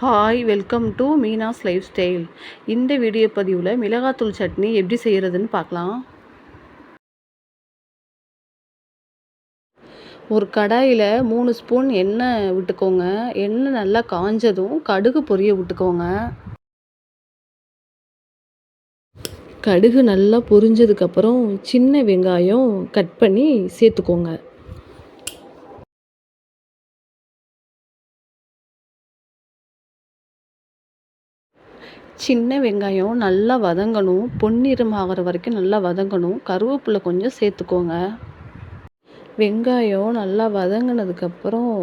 Hi welcome to Meena's lifestyle இந்த video பதிவில் மிளகாத்தூள் சட்னி எப்படி செய்கிறதுன்னு பார்க்கலாம். ஒரு கடாயில் மூணு ஸ்பூன் எண்ணெய் விட்டுக்கோங்க. எண்ணெய் நல்லா காஞ்சதும் கடுகு பொரிய விட்டுக்கோங்க. கடுகு நல்லா பொரிஞ்சதுக்கப்புறம் சின்ன வெங்காயம் கட் பண்ணி சேர்த்துக்கோங்க. சின்ன வெங்காயம் நல்லா வதங்கணும். பொன்னிறம் ஆகிற வரைக்கும் நல்லா வதங்கணும். கருவேப்பிலை கொஞ்சம் சேர்த்துக்கோங்க. வெங்காயம் நல்லா வதங்கினதுக்கப்புறம்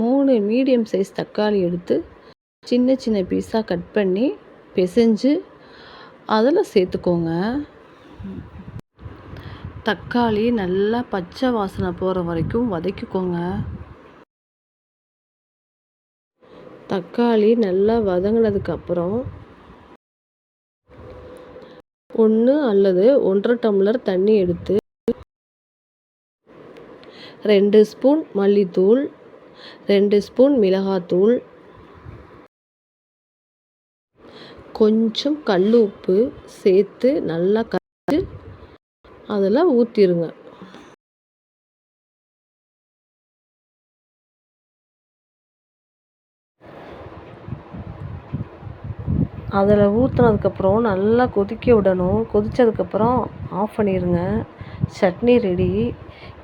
மூணு மீடியம் சைஸ் தக்காளி எடுத்து சின்ன சின்ன பீஸாக கட் பண்ணி பிசைஞ்சு அதில் சேர்த்துக்கோங்க. தக்காளி நல்லா பச்சை வாசனை போகிற வரைக்கும் வதக்கிக்கோங்க. தக்காளி நல்லா வதங்கினதுக்கப்புறம் ஒன்று அல்லது ஒன்றரை டம்ளர் தண்ணி எடுத்து ரெண்டு ஸ்பூன் மல்லித்தூள் ரெண்டு ஸ்பூன் மிளகாத்தூள் கொஞ்சம் கல் உப்பு சேர்த்து நல்லா கரைச்சி அதில் ஊற்றிடுங்க அதில் ஊற்றுனதுக்கப்புறம் நல்லா கொதிக்க விடணும். கொதித்ததுக்கப்புறம் ஆஃப் பண்ணிடுங்க சட்னி ரெடி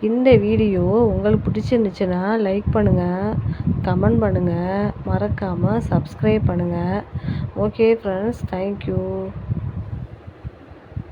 இந்த வீடியோ உங்களுக்கு பிடிச்சிருந்துச்சுன்னா லைக் பண்ணுங்கள் கமெண்ட் பண்ணுங்கள் மறக்காமல் சப்ஸ்கிரைப் பண்ணுங்கள் ஓகே ஃப்ரெண்ட்ஸ் தேங்க்யூ